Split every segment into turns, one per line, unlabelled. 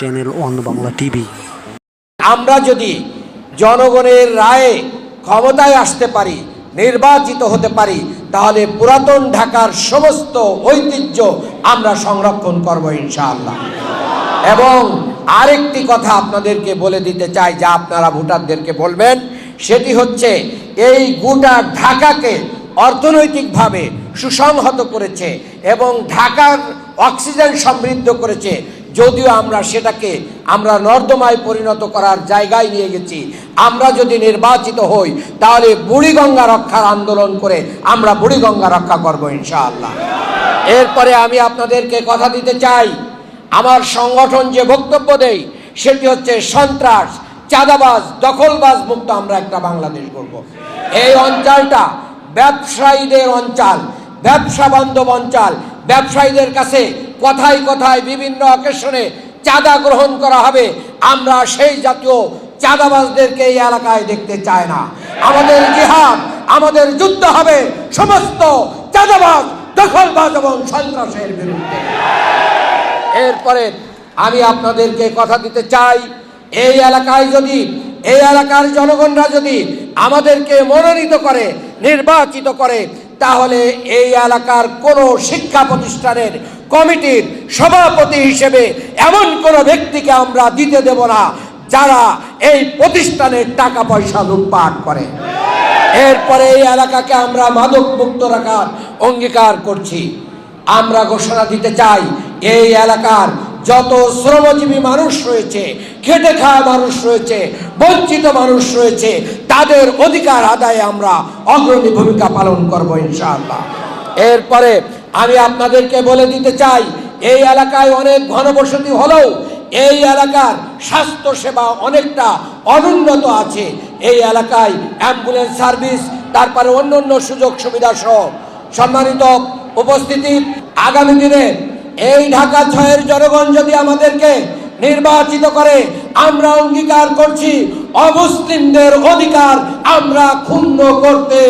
Channel on Bangla TV.
আমরা যদি জনগণের রায়ে ক্ষমতায় আসতে পারি, নির্বাচিত হতে পারি, তাহলে পুরাতন ঢাকার সমস্ত ঐতিহ্য আমরা সংরক্ষণ করব ইনশাআল্লাহ। এবং আরেকটি কথা আপনাদেরকে বলে দিতে চাই, যা আপনারা ভোটারদেরকে বলবেন, সেটি হচ্ছে এই গোটা ঢাকাকে অর্থনৈতিকভাবে সুসংহত করেছে এবং ঢাকার অক্সিজেন সমৃদ্ধ করেছে। যদিও আমরা সেটাকে, আমরা নর্দমায় পরিণত করার জায়গায় নিয়ে গেছি। আমরা যদি নির্বাচিত হই, তাহলে বুড়িগঙ্গা রক্ষার আন্দোলন করে আমরা বুড়িগঙ্গা রক্ষা করব ইনশাআল্লাহ। এরপরে আমি আপনাদেরকে কথা দিতে চাই। আমার সংগঠন যে বক্তব্য দেয়, সেটি হচ্ছে সন্ত্রাস, চাঁদাবাজ, দখলবাজ মুক্ত আমরা একটা বাংলাদেশ করব এই অঞ্চলটা ব্যবসায়ীদের অঞ্চল, ব্যবসা বান্ধব অঞ্চল, ব্যবসায়ীদের কাছে কথায় কথায় বিভিন্ন অকেশনে চাঁদা গ্রহণ করা হবে। আমরা সেই জাতীয় চাঁদাবাজদেরকে এই এলাকায় দেখতে চাই না। আমাদের জিহাদ, আমাদের যুদ্ধ হবে সমস্ত চাঁদাবাজ, দখলবাজ এবং সন্ত্রাসের বিরুদ্ধে। এরপরে আমি আপনাদেরকে কথা দিতে চাই, এই এলাকায় যদি, এই এলাকার জনগণরা যদি আমাদেরকে মনোনীত করে, নির্বাচিত করে, তাহলে এই এলাকার কোনো শিক্ষা প্রতিষ্ঠানের কমিটির সভাপতি হিসেবে এমন কোনো ব্যক্তিকে আমরা দিতে দেব না, যারা এই প্রতিষ্ঠানের টাকা পয়সা লুটপাট করে। এরপরে এই এলাকাকে আমরা মাদক মুক্ত রাখার অঙ্গীকার করছি। আমরা ঘোষণা দিতে চাই, এই এলাকার যত শ্রমজীবী মানুষ রয়েছে, খেটে খাওয়া মানুষ রয়েছে, বঞ্চিত মানুষ রয়েছে, তাদের অধিকার আদায়ে আমরা অগ্রণী ভূমিকা পালন করব ইনশাআল্লাহ। এরপরে আমি আপনাদেরকে বলে দিতে চাই, এই এলাকায় অনেক ঘনবসতি হলেও এই এলাকার স্বাস্থ্য সেবা অনেকটা অনুন্নত আছে। এই এলাকায় অ্যাম্বুলেন্স সার্ভিস, তারপরে অন্য অন্য সুযোগ সুবিধা সহ সম্মানিত উপস্থিতি। আগামী দিনে এই ঢাকা ছয়ের জনগণ যদি আমাদেরকে নির্বাচিত করে, আমরা অঙ্গীকার করছি, অমুসলিমদের অধিকার আমরা ক্ষুণ্ণ করতে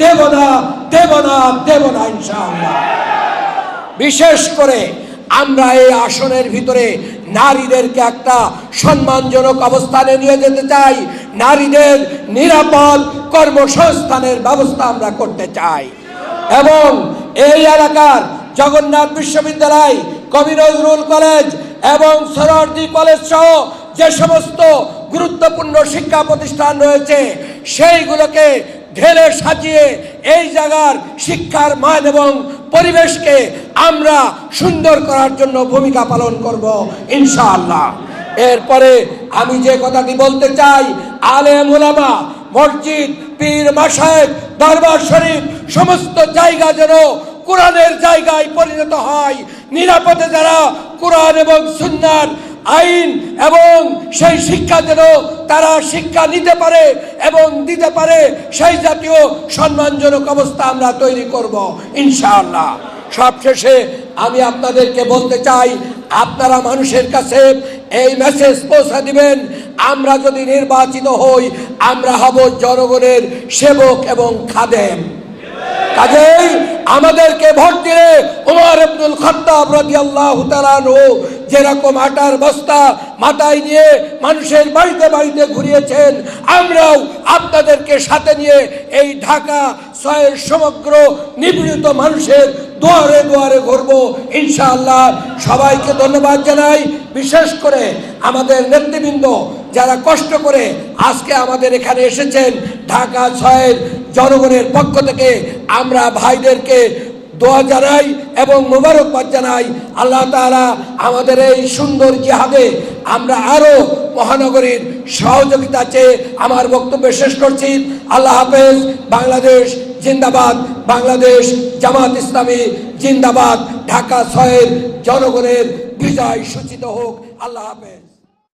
দেব না দেব না দেব না ইনশাআল্লাহ। বিশেষ করে আমরা এই আসনের ভিতরে নারীদেরকে একটা সম্মানজনক অবস্থানে নিয়ে যেতে চাই। নারীদের নিরাপদ কর্মসংস্থানের ব্যবস্থা আমরা করতে চাই। এবং এই এলাকার জগন্নাথ বিশ্ববিদ্যালয় কবি নজরুল কলেজ এবং সরোয়ার্দি কলেজ সহ যে সমস্ত গুরুত্বপূর্ণ শিক্ষা প্রতিষ্ঠান রয়েছে, সেইগুলোকে ঢেলে সাজিয়ে এই জায়গার শিক্ষার মান এবং পরিবেশকে আমরা সুন্দর করার জন্য ভূমিকা পালন করব, ইনশাআল্লাহ। এরপরে আমি যে কথাটি বলতে চাই, আলে মোলামা, মসজিদ, পীর মাসায় দরবার শরীফ, সমস্ত জায়গা যেন কোরআনের জায়গায় পরিণত হয়। নিরাপদে যারা কোরআন এবং সুন্নার আইন এবং সেই শিক্ষা যেন তারা শিক্ষা নিতে পারে এবং দিতে পারে, সেই জাতীয় সম্মানজনক অবস্থা আমরা তৈরি করব, ইনশাআল্লাহ। সবশেষে আমি আপনাদেরকে বলতে চাই, আপনারা মানুষের কাছে এই মেসেজ পৌঁছা দিবেন, আমরা যদি নির্বাচিত হই, আমরা হব জনগণের সেবক এবং খাদেম। কাজেই আমাদেরকে ভোট দিলে ওমর আব্দুল খত্তাব রাদিয়াল্লাহু তাআলা যেরকম আটার বস্তা মাথায় নিয়ে মানুষের বাড়িতে বাড়িতে ঘুরিয়েছেন, আমরাও আপনাদেরকে সাথে নিয়ে এই ঢাকা ছয়ের সমগ্র নিপীড়িত মানুষের দুয়ারে দুয়ারে ঘুরবো। ইনশাআল্লাহ সবাইকে ধন্যবাদ জানাই। বিশেষ করে আমাদের নেতৃবৃন্দ যারা কষ্ট করে আজকে আমাদের এখানে এসেছেন ঢাকা ছয়ের জনগণের পক্ষ থেকে আমরা ভাইদেরকে দোয়া জানাই এবং মোবারকবাদ জানাই। আল্লাহ তাআলা আমাদের এই সুন্দর জিহাদে আমরা আরও মহানগরীর সহযোগিতা চেয়ে আমার বক্তব্য শেষ করছি। আল্লাহ হাফেজ, বাংলাদেশ জিন্দাবাদ, বাংলাদেশ জামাত ইসলামী জিন্দাবাদ। ঢাকা ছয়ের জনগণের বিজয় সূচিত হোক। আল্লাহ হাফেজ।